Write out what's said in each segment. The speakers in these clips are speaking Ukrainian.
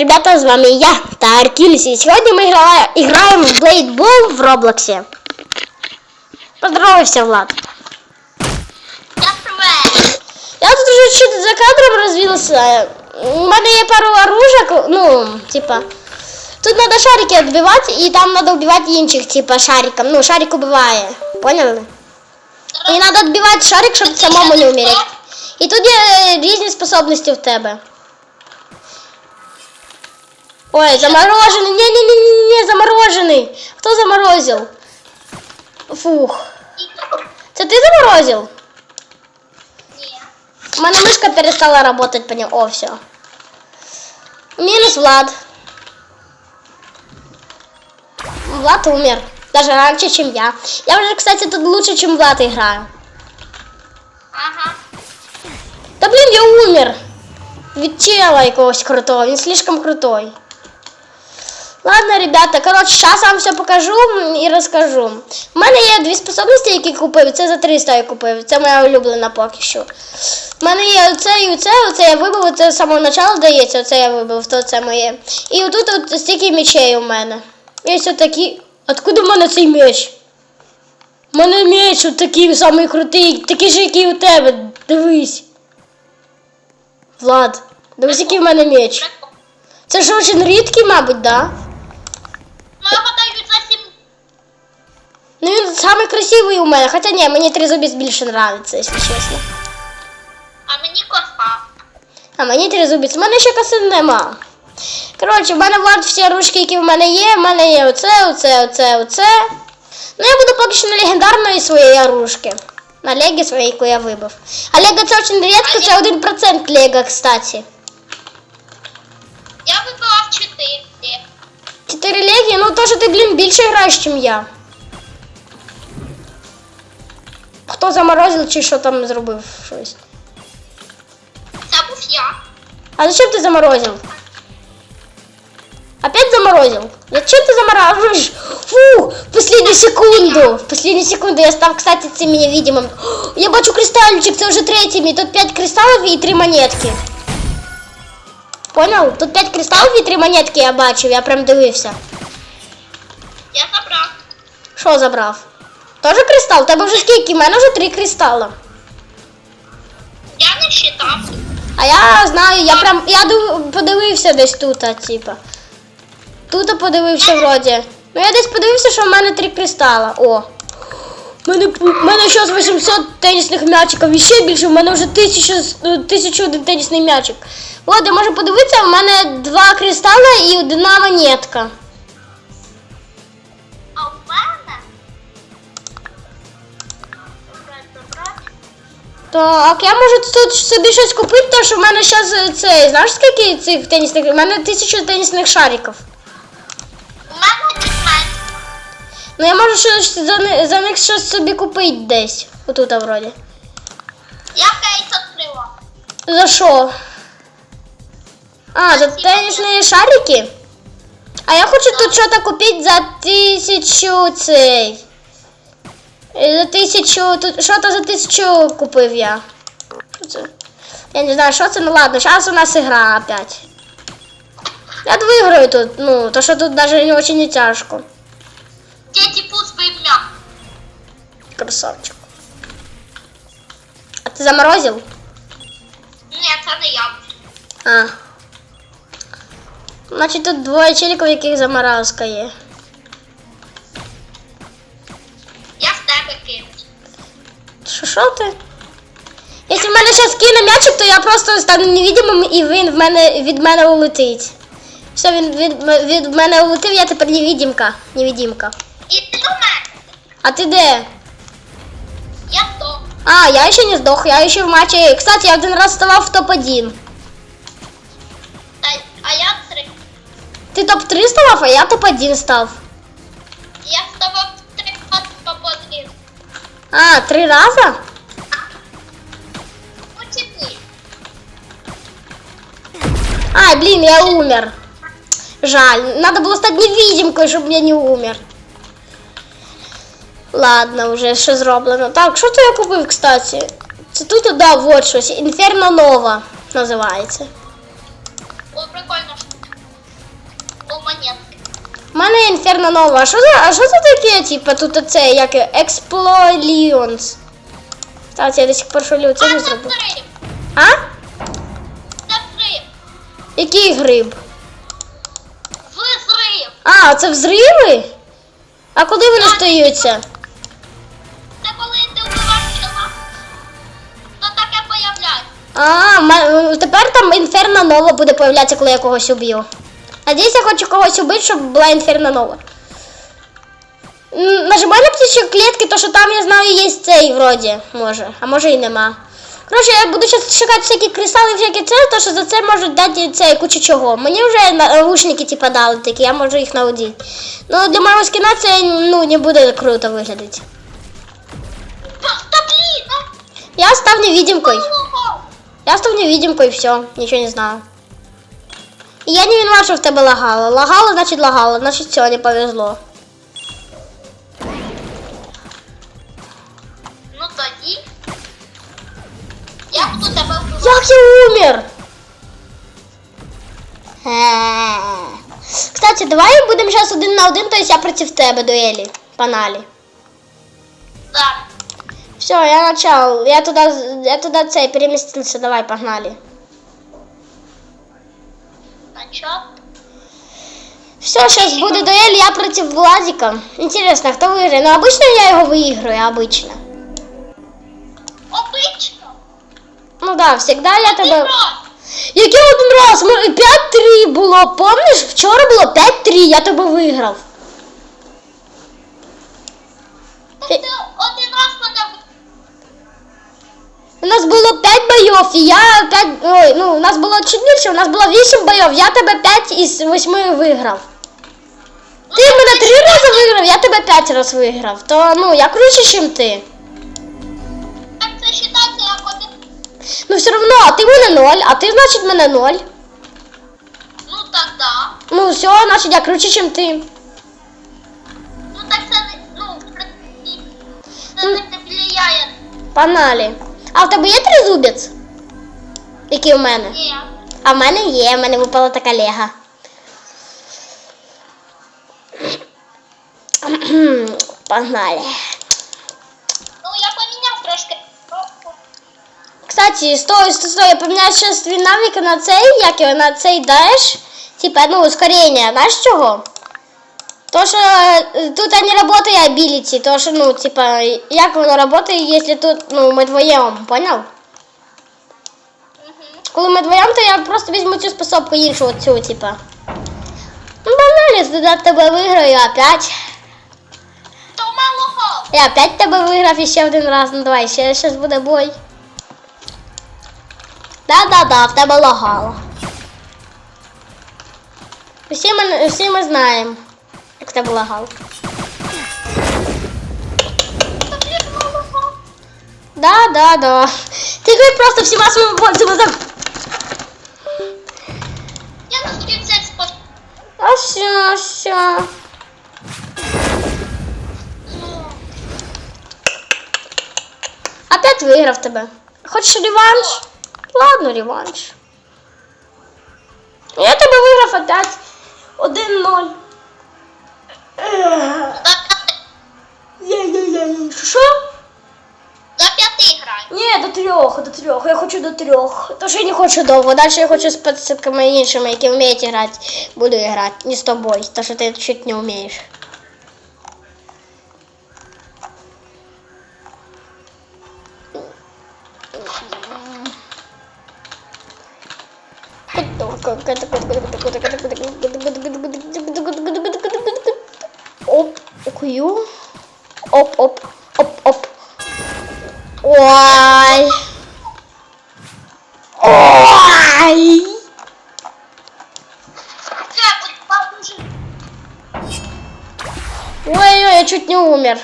ребята, з вами я та Аркіліс. І сьогодні ми грала- в Blade Ball в Роблоксі. Поздоровайся, Влад. Я привет. Я тут уже чуть за кадром розвівся. У мене є пару оружок, ну, типа. Тут треба шарики відбивати, і там треба вбивати інших, типа, шариком. Ну, шарик убиває. Поняли? І треба відбивати шарик, щоб самому не вмереть. І тут є е, різні способності в тебе. Ой, заморожений. Не-не-не-не, заморожений. Хто заморозив? Фух. Це ти заморозив? Ні. У мене мишка перестала работать по нему. О, все. Минус Влад. Влад умер. Даже раньше, чем я. Я уже, кстати, тут лучше, чем Влад играю. Ага. Да блин, я умер. Від чела якогось крутого. Він слишком крутой. Ладно, ребята, коротше, зараз вам все покажу і розкажу. У мене є дві способності, які купив. Це за 300 я купив. Це моя улюблена поки що. У мене є оце і оце, оце я вибив, оце з самого початку здається, оце я вибив, то це моє. І отут от стільки мечей у мене. І ось такі. Откуда в мене цей меч? У мене меч от такий самий крутий, такий же, який у тебе. Дивись. Влад, дивись, який в мене меч. Це ж дуже рідкий, мабуть, да? Ну він самий красивий у мене. Хоча ні, мені тризубець більше нравиться, якщо чесно. А мені коса. А мені тризубець. У мене ще коси нема. Коротше, в мене влад всі ручки, які в мене є. В мене є оце, оце, оце, оце. Ну я буду поки що на легендарної своєї оружки. На легі своєї, яку я вибив. А лего це дуже рідко, це 1% лего, кстати. Я вибила в чотири. 4 легі, ну то, що ти, блін, більше граєш, ніж я. Хто заморозив чи що там зробив щось? Це був я. А зачем ты заморозил? Опять заморозил? Зачем ты замораживаешь? Фу, в последнюю секунду. В последнюю секунду я став, кстати, цим невидимым. Я бачу кристальчик, це вже третій. мій. Тут 5 кристалів і 3 монетки. Понял? Тут 5 кристалів і 3 монетки я бачив, я прям дивився. Я забрав. Що забрав? Тоже кристал? Тебе вже скільки? У мене вже 3 кристала. Я не считав. А я знаю, я прям я подивився десь тут, типа. Тут подивився вроді. Ну я десь подивився, що в мене три кристала. О. У мене, у мене зараз 800 тенісних м'ячиків і ще більше, у мене вже 1000, з- ну, 1001 тенісний м'ячик. От, я можу подивитися, у мене два кристала і одна монетка. Так, я можу тут собі щось купити, тому що в мене зараз цей, знаєш скільки цих тенісних? У мене 1000 тенісних шариків. У мене дізмен. Ну я можу щось за, за них щось собі купити десь. Отут, вроді. Я кейс відкрила. За що? А, за тенісні шарики? А я хочу тут щось купити за тисячу цей. Е, За тисячу. Тут що то за тисячу купив я. Що це? Я не знаю, що це, ну ладно, зараз у нас ігра опять. Я виграю тут, ну, то що тут даже не очень не тяжко. Дети пусть ім'я. Красавчик. А ти заморозив? Ні, це не я. А. Значить тут двоє челіків, яких заморозка є. Що ти? Якщо в мене зараз кине м'ячик, то я просто стану невидимим і він в мене від мене улетить. Все, він від, від мене улетив, я тепер невидимка. Невидимка. І ти до мене. А ти де? Я то. А, я ще не здох, я ще в матчі. Кстати, я один раз ставав в топ-1. Та, а я три. Ти топ-3 ставав, а я топ-1 став. А, три рази? Ну чи ні? Ай, блин, я умер. Жаль. Надо было стать невидимкой, чтобы я не умер. Ладно, вже що зроблено. Так, що це я купив, кстати? Це тут, да, вот щось. Інферно Нова називається. Інферно Нова. А що за, а що це таке, типа, тут оце, як Експлоліонс? Так, я до сих пор шулю, це не зробив. А? Це взрив. Який гриб? Взрив. А, це взриви? А куди вони стаються? Це коли ти вбиваєш чола, то таке появляється. А, тепер там інферно нова буде появлятися, коли я когось уб'ю. Надіюсь, я хочу когось була інферно нова. М, Нажимай на птичі клітки, то що там я знаю є цей вроді, може, а може і нема. Коротше, я буду зараз шукати всякі кристали, всякі це, то що за це можуть дати цей кучу чого. Мені вже наушники типа дали такі, я можу їх наудити. Ну для моєго скіна це ну, не буде круто виглядати. Я став невидимкою. ого. Я став невидимкой, все, ничего не знаю. Я не виноват, что в тебе лагало. Лагало, значит лагало, значит все, не повезло. Ну тоді. Я буду тебе вбивати. Як я умер? Кстати, давай будемо зараз один на один, то есть я против тебе дуэлі. Паналі. Так. Все, я начал. Я туда, я туда цей переместился. Давай, погнали Начат. Все, сейчас будет дуэль, я против Владика. Интересно, кто выиграет? Ну, обычно я его выиграю, обычно. Обично. Ну да, всегда я Ти тебе... раз. Яке один раз? Ми 5-3 було. Помниш, вчора було 5-3, я тебе виграв. Так у нас було 5 бойов, і я 5. Ой, ну, у нас було чуть більше, у нас було 8 бойов, я тебе 5 із 8 виграв. Ну, Ти мене 3 рази виграв, я тебе 5 разів виграв. То ну, я круче, ніж ти. Так це вважається як один. Ну все одно, а ти мене 0, а ти, значить, мене 0. Ну так да. Ну все, значить, я круче, ніж ти. Ну так це не. Ну, це не впливає. Паналі. А в тебе є тризубець? Який у мене? Ні. А в мене є, в мене випала така лега. Погнали. Ну я поміняв трошки. Кстати, стой, стой, стой, я поміняю зараз твій навик на цей, як його, на цей даш. Типа, ну, ускорення, знаєш чого? То, що е, тут не працює ability, то, що, ну, типа, як воно працює, якщо тут, ну, ми двоєм, понял? Угу. Коли ми двоєм, то я просто візьму цю способку іншу, оцю, типа. Ну, баналі, туди тебе виграю опять. То мало. Я опять тебе виграв іще один раз. Ну давай, ще щас буде бой. Да-да-да, в тебе лагало. Всі ми, всі ми знаємо, як в тебе лагало. Та блін, мало гол. Да-да-да. Ти грай просто всіма своїми пальцями за... Я навчився спочатку. А все, все. Опять виграв тебе. Хочеш реванш? Ладно, реванш. Я тебе виграв опять. 1-0. Ех. За п'яти. Що? За п'яти грай. Ні, до трьох, до трьох. Я хочу до трьох. Тож я не хочу довго. Далі я хочу з підсипками іншими, які вміють грати. Буду грати. Не з тобою, тому що ти чуть не вмієш. Оп, Оп, оп, оп, оп. Ой. Ой. Це будь подужи. Ой-ой, я чуть не умер.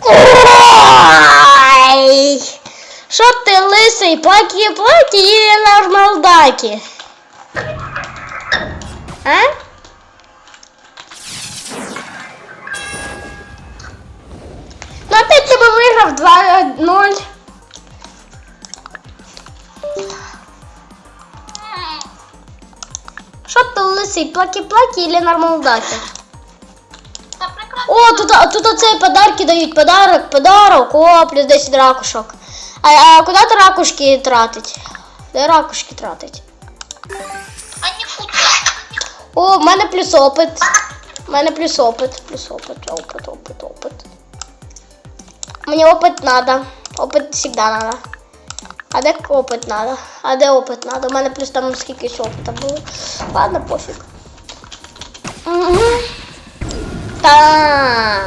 Ой. Що ти лисий, плакі, плакі і нормалдаки? А? Тебе виграв 2-0. цей плаки-плаки или нормал дати? Та. О, тут, тут оце подарки дають. Подарок, подарок. О, плюс 10 ракушок. А, а куди ти ракушки тратить? Де ракушки тратить? О, в мене плюс опит. В мене плюс опит. Плюс опит, опит, опит, опит. Мені опит надо. Опит всегда надо. А де опит надо? А де опит надо? У мене плюс там скількись опита було. Ладно, пофіг. Угу. Та.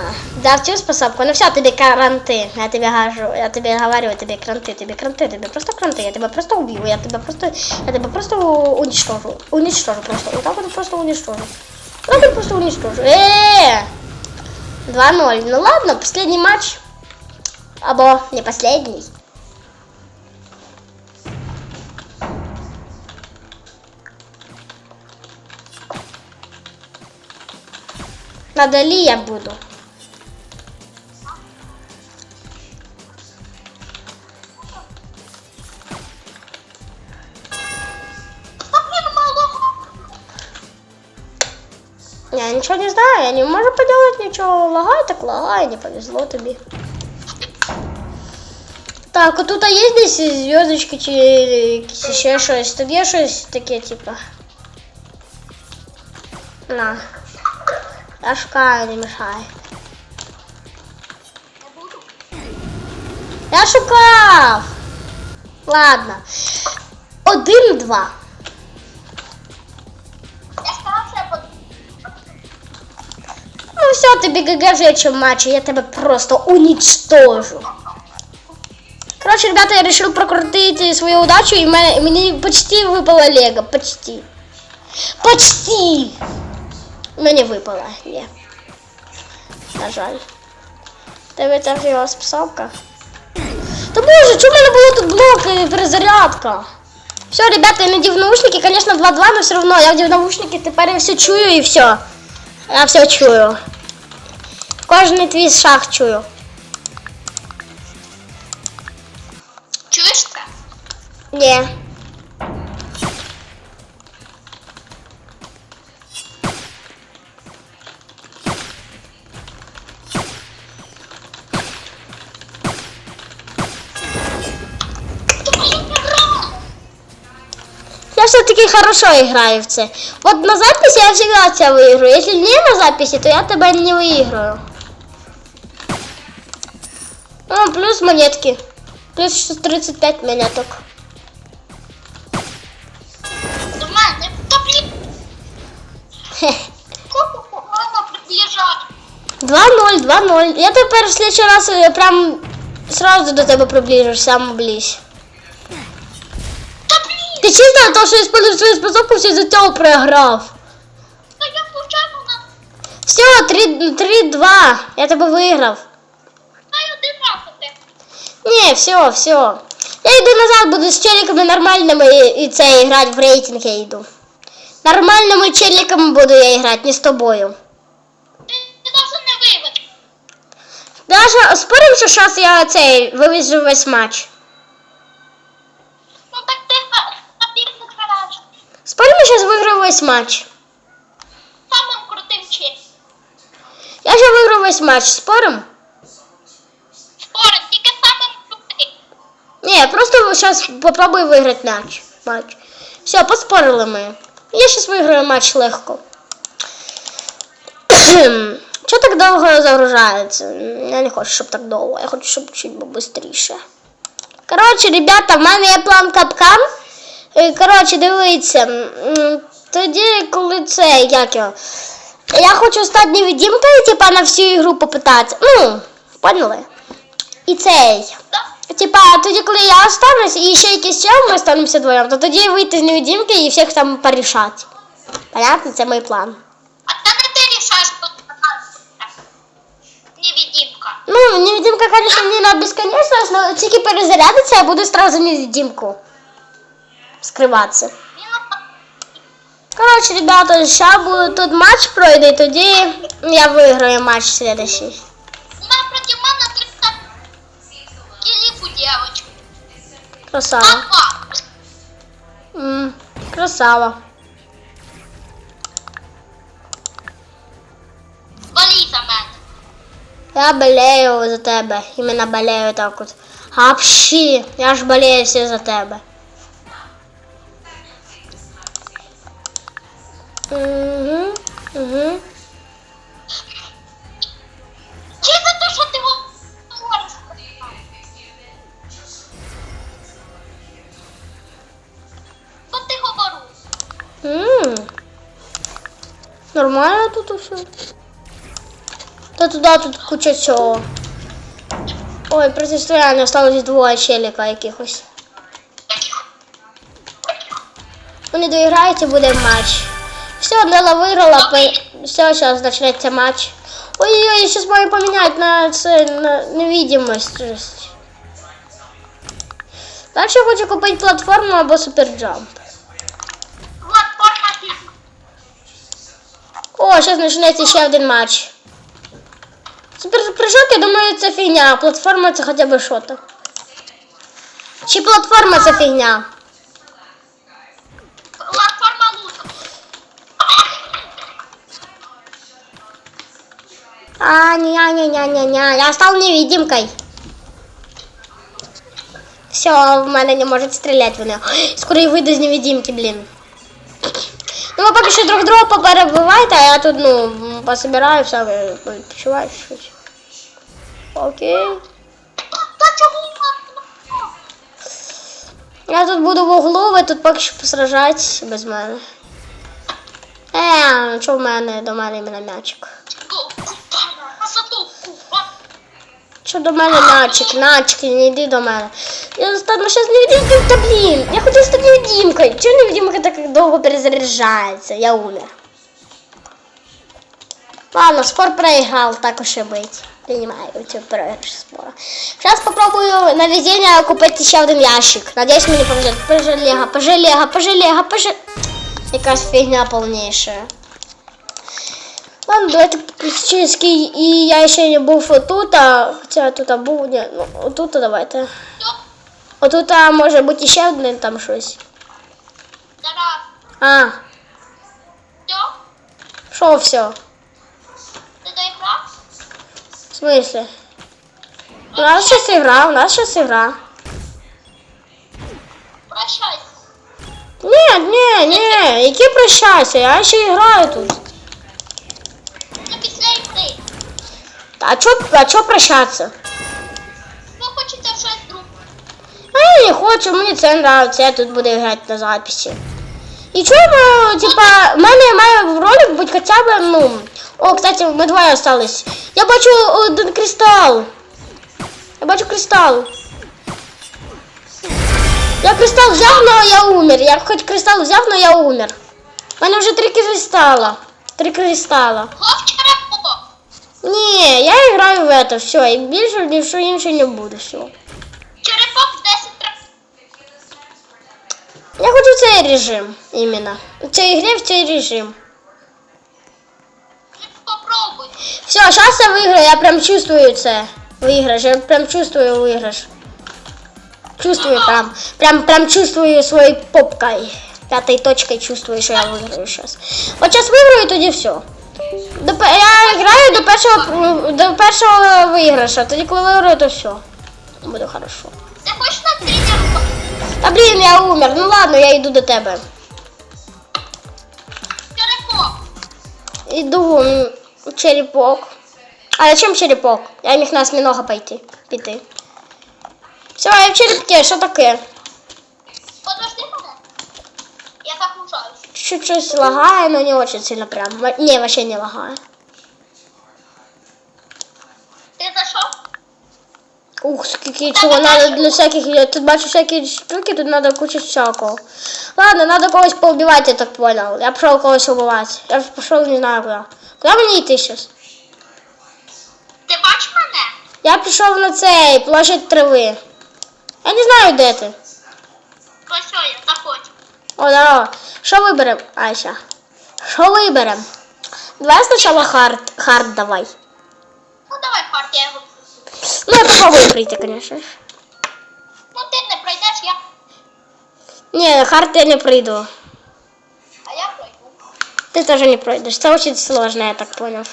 Да, в цю способку. Ну все, тобі каранти. Я тобі гажу, я тобі говорю, тобі кранти, тобі кранти, тобі просто кранти, я тебе просто уб'ю, я тебе просто, я тебе просто уничтожу. Уничтожу просто. Вот так вот просто уничтожу. Так просто уничтожу. Э! 2-0. Ну ладно, последний матч. Або не последний. Надо ли я буду? Я ничего не знаю, я не могу поделать ничего. Лагай, так лагай, не повезло тобі. Так, а тут є десь зв'язочки чи якісь ще щось? Тут є щось таке, типа. На. Я шукаю, не мешай. Не буду. Я шукав. Ладно. Один-два. Я сказав, що я буду. Ну все, тобі ГГ в следующем матче, я тебе просто уничтожу. Короче, ребята, я решил прокрутить свою удачу, и мне, мне почти выпало лего, почти. Почти! Мені випало, ні. На жаль. Тебе там його списалка. Та боже, чому в мене було тут блок і перезарядка? Все, ребята, я надів наушники, конечно, 2-2, но все равно я вдів наушники, тепер я все чую і все. Я все чую. Кожний твій шаг чую. Чуєш це? Ні. Ти блін, не грав. Я все-таки хорошо играю в це. Вот на записи я всегда тебя выиграю. Если не на записи, то я тебя не выиграю. О, плюс монетки. Плюс 35 монеток. До мене. Та блін, Хе. погано приближати. 2-0, 2-0. Я тепер в следующий раз е, прям сразу до тебе приближусь, сам близь. Та блін, Ти чисто то, що используєш свою способку, все за цього програв. та я случайно на Все, 3-2. Я тебе виграв. Не, все, все. Я йду назад, буду з челиками нормальними і, і це грати в рейтинг я йду. Нормальними челиками буду я грати, не з тобою. Ти ти навіть не виведи. Даже спорим, що зараз я цей вивезу весь матч. Ну так ти на, на граєш. Спорим, я зараз виграю весь матч. Самим крутим чим. Я ще виграю весь матч, спорим? Спорим, тільки самим крутим. Ні, просто зараз попробую виграти матч. матч. Все, поспорили ми. Я зараз виграю матч легко. Чого так довго загружається? Я не хочу, щоб так довго. Я хочу, щоб чуть швидше. Коротше, ребята, в мене є план капкан. Е, Коротше, дивіться. Тоді, коли це, як його. Я хочу стати невидимкою, типа на всю ігру попитати. Ну, поняли? І цей. Типа, тоді, коли я останусь і ще якийсь чел, ми останемося вдвоєм, то тоді вийти з невидимки і всіх там порішати. Понятно? Це мій план. А це не ти рішаєш, невидимка. Ну, невидимка, конечно, не на безконечность, но тільки перезарядиться, я буду сразу невидимку скриватися. Коротше, ребята, зараз буде тут матч пройде, і тоді я виграю матч следующий. девочку. Красава. Ммм, красава. Болей, за мене. Я болею за тебе. Іменно болею так от. Гапші, я ж болею все за тебе. Угу, угу. Нормально тут усе. Та туди тут куча цього. Ой, протистояння осталось двоє челіка якихось. Вони доіграють і буде матч. Все, Нела виграла, пи- все, зараз почнеться матч. Ой-ой-ой, зараз маю поміняти на це на невидимость. Далі я хочу купити платформу або суперджамп. Платформа ти. О, зараз почнеться ще один матч. Суперпрыжок, я думаю, це фігня, а платформа це хоча б що-то. Чи платформа це фігня? Платформа луза. А, ня ня ня ня ня я стал невидимкой. Все, в мене не можуть стріляти вони. Скоро і вийду з невидимки, блін. Ну, ви поки що друг друга поперебивайте, а я тут, ну, пособираю все, відпочиваю щось. Окей. Чого? Я тут буду в углу, ви тут поки що посражайтесь без мене. Е, що в мене до мене іменно м'ячик? Що до мене м'ячик, м'ячик, не йди до мене. Я стану зараз невидимкою, та блін. Я хотів стати невидимкою. Чого невидимка так довго перезаряджається? Я умер. Ладно, спор проиграл, так уж и быть. Принимаю у тебя проигрыш спора. Сейчас попробую на везение купить еще один ящик. Надеюсь, мне не повезет. Пожалега, пожалега, пожалега, пожалега. Якась фигня полнейшая. Ладно, давайте приключенський. І я ще не був отут, а хоча тут був, ні, ну отут давайте. Що? Отут а, може бути ще одне там щось. Зараз. А, Що? що все? Ти доіграв? В смысле? У нас сейчас игра, у нас сейчас игра. Прощайся. Нет, не, не, які прощайся, я ще граю тут. А чо, а чо прощатися? Ну хочеться в щось друге. А я не хочу, мені це нравиться, я тут буду грати на записі. І чому, типа, в мене має в ролик бути хоча б, ну. О, кстати, ми двоє остались. Я бачу один кристал. Я бачу кристал. Я кристал взяв, но я умер. Я хоч кристал взяв, но я умер. У мене вже три кристала. Три кристала. Гов черепо. Ні, я граю в это, все, і більше ні в що інше не буду, все. Черепок 10 трав. Я хочу цей режим іменно. У цій грі в цей режим. Попробуй. Все, сейчас я выиграю, я прям чувствую це. Выигрыш, я прям чувствую выигрыш. Чувствую прям, прям, прям чувствую своей попкой. Пятой точкой чувствую, що я виграю сейчас. От сейчас виграю, тоді все. До, я граю до першого, до першого виграша, тоді коли виграю, то все. Буде хорошо. Ти хочеш на тренерку? Та блін, я умер. Ну ладно, я йду до тебе. Черепок. Іду черепок. А зачем черепок? Я міг на осьминога пойти. Піти. Все, я в черепке, що таке? Подожди мене. Я загружаюсь. Чуть щось лагає, но не очень сильно прям. Не, вообще не лагає. Ти зайшов? Ух, скільки чого надо для всяких. Я тут бачу всякі штуки, тут надо куча всякого. Ладно, надо когось поубивать, я так понял. Я пошел когось убивать. Я пошел не знаю куда. Куда мені йти сейчас? Ти бачиш мене? Я пішов на цей площадь трави. Я не знаю, де ти. Ось я, заходь. О, здорово. Що виберем? Айша. Що виберем? Давай спочатку хард, хард давай. Ну я його. Ну, я попробую прийти, конечно. Ну ти не пройдеш, я. Не, хард я не прийду. А я пройду. Ты тоже не пройдешь. Это очень сложно, я так понял.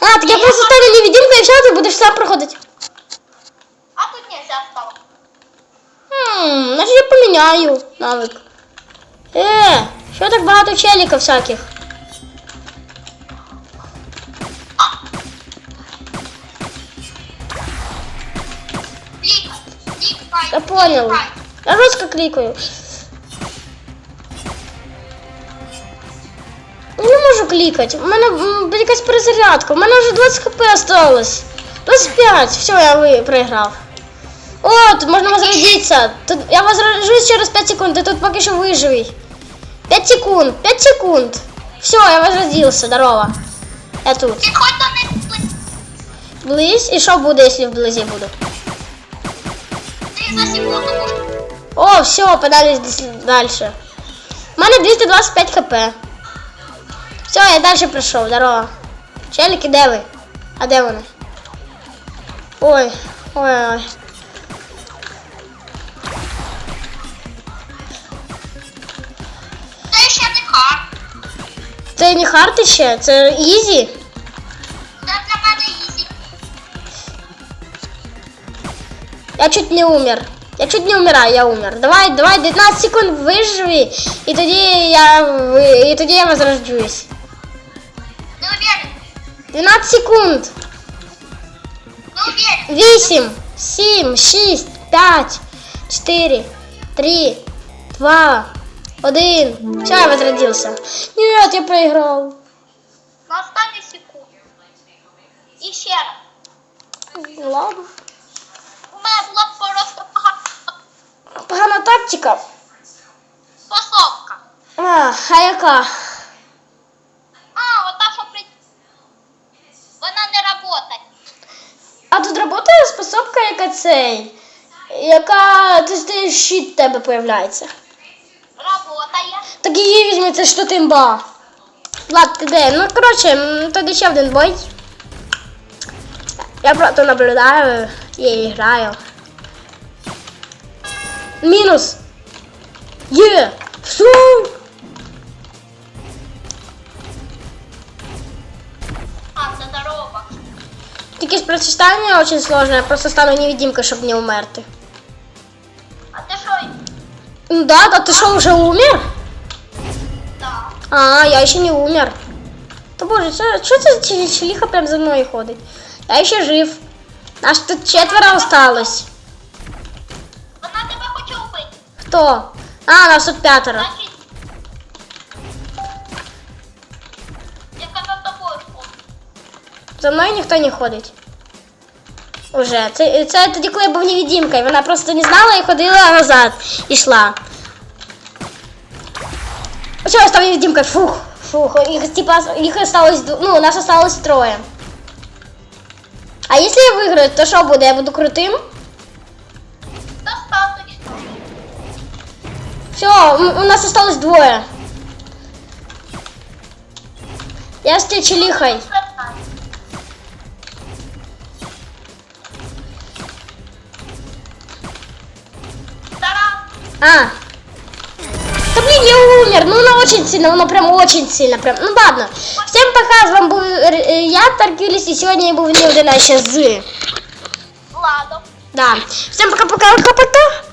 А, так я просто стану невидимкой, і все, ти будеш сам проходити. А тут нельзя стало. Хм, значить я поміняю навик. Е, що так багато челіків всяких? Я понял. Я жорстко клікаю. Я не можу клікати. У мене м, якась перезарядка. У мене вже 20 хп осталось. 25. Все, я ви проіграв. О, тут можна возродитися. Тут я возрожусь через 5 секунд, ти тут поки що виживий. 5 секунд, 5 секунд. Все, я возродился, здорово. Я тут. Близь, і що буде, якщо вблизі буду? Секунду. О, все, подались дальше. У мене 225 хп. Все, я далі прийшов, здорово. Челіки, де ви? А де вони? Ой, ой, ой. Це ще не хар. Це не хард ще, це ізі. Я чуть не умер. Я чуть не умираю, я умер. Давай, давай, 19 секунд виживи, і тоді я ви- і тоді я возрождусь. Не уверен. 12 секунд. Не уверен. 8, 7, 6, 5, 4, 3, 2, 1. Все, я возродился. Нет, я проиграл. На останній секунді. І ще раз. Ну ладно. Мене була просто погана Погана тактика. способка. А, а яка? А, ота, що при... Вона не працює. А тут працює способка, яка цей. Яка ти щит тебе появляється. Работає. Так її візьми, це що тимба. Влад, ти де? Ну, коротше, тоді ще один бой. Я просто наблюдаю і граю. Мінус. Є! Все! А, це дорога. Тільки з прочитання дуже сложно, я просто стану невидимкой, щоб не умерти. А ти що? Ну да, да ти що, вже умер? Так. А, я ще не умер. Та боже, що це челіха прям за мною ходить? Я ще жив. Аж тут четверо осталось. Вона тебе хоче вбити. Хто? А, нас тут п'ятеро. Значить. Яка за тобою ходить? За мною ніхто не ходить. Уже. Це, це тоді, коли я був невидимкою. Вона просто не знала і ходила назад. І йшла. Все, я став невидимкою. Фух. Фух. Їх, типа, їх осталось, ду- ну, нас осталось троє. А якщо я виграю, то що буде? Я буду? Достаточно. Все, у нас осталось двое. Я с течелихой. А я умер. Ну, она очень сильно, она прям очень сильно. Прям. Ну, ладно. Всем пока, с вами был э, э, я, Таргюлис, и сегодня я был в Сейчас зы. Ладно. Да. Всем пока-пока-пока-пока.